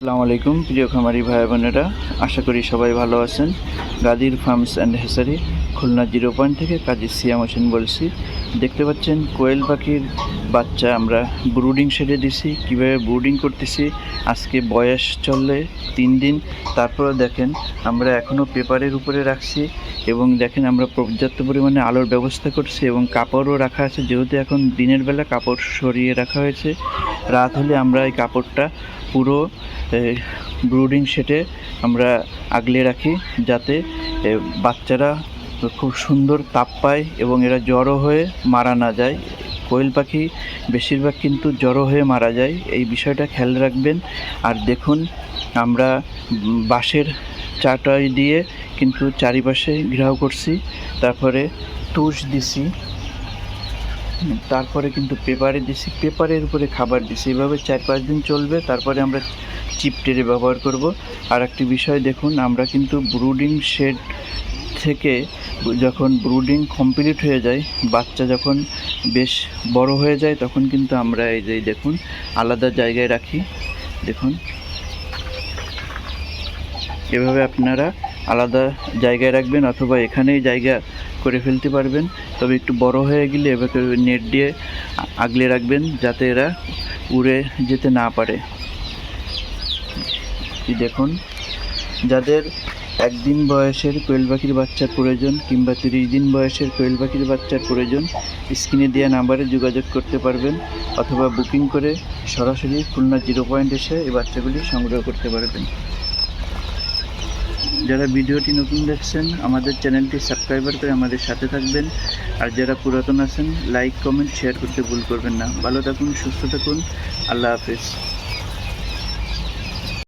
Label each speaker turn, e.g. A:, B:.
A: আসসালামু আলাইকুম, প্রিয় খামারি ভাই বোনেরা আশা করি সবাই ভালো আছেন। গাদির farms and হেসারি। Khulna zero point থেকে কাজী সিয়াম হোসেন বলছি। দেখতে পাচ্ছেন কোয়েল পাখির বাচ্চা আমরা ব্রুডিং শেডে দিছি। কীভাবে ব্রুডিং করতেছি? আজকে বয়স চললে তিন দিন। তারপরে দেখেন আমরা এখনও পেপারের উপরে রাখছি এবং দেখেন আমরা পর্যাপ্ত পরিমাণে আলোর ব্যবস্থা করছি এবং কাপড়ও রাখা আছে। যেহেতু এখন দিনের বেলা কাপড় সরিয়ে রাখা হয়েছে রাত হলে আমরা এই কাপড়টা পুরো ব্রুডিং সেটে আমরা আগলে রাখি যাতে এ, খুব সুন্দর তাপ পায় এবং এরা জড়ো হয়ে মারা না যায়। কোয়েল পাখি বেশিরভাগ কিন্তু জড়ো হয়ে মারা যায়। এই বিষয়টা খেয়াল রাখবেন। আর দেখুন, আমরা বাঁশের চাটাই দিয়ে কিন্তু চারিপাশে ঘেরাও করছি। তারপরে তুষ দিছি। তারপরে কিন্তু পেপারে দিছি। পেপারের উপরে খাবার দিছি। এভাবে চার পাঁচ দিন চলবে। তারপরে আমরা চিপ টেরে ব্যবহার করব। আর একটি বিষয় দেখুন, আমরা কিন্তু ব্রুডিং শেড থেকে যখন ব্রুডিং কমপ্লিট হয়ে যায়, বাচ্চা যখন বেশ বড় হয়ে যায়, তখন কিন্তু আমরা এই যে দেখুন, আলাদা জায়গায় রাখি। দেখুন। এভাবে আপনারা আলাদা জায়গায় রাখবেন অথবা এখানেই জায়গা করে ফেলতে পারবেন। তবে একটু বড় হয়ে গেলে এভাবে নেট দিয়ে আগলে রাখবেন যাতে এরা উড়ে যেতে না পারে। দেখুন, যাদের একদিন বয়সের কোয়েল পাখির বাচ্চার প্রয়োজন কিংবা তিরিশ দিন বয়সের কোয়েল পাখির বাচ্চার প্রয়োজন, স্ক্রিনে দেওয়া নাম্বারে যোগাযোগ করতে পারবেন অথবা বুকিং করে সরাসরি খুলনা জিরো পয়েন্ট এসে এই বাচ্চাগুলি সংগ্রহ করতে পারবেন। যারা ভিডিওটি নতুন দেখছেন, আমাদের চ্যানেলটি সাবস্ক্রাইবার করে আমাদের সাথে থাকবেন। আর যারা পুরাতন আছেন, লাইক, কমেন্ট, শেয়ার করতে ভুল করবেন না। ভালো থাকুন, সুস্থ থাকুন। আল্লাহ হাফেজ।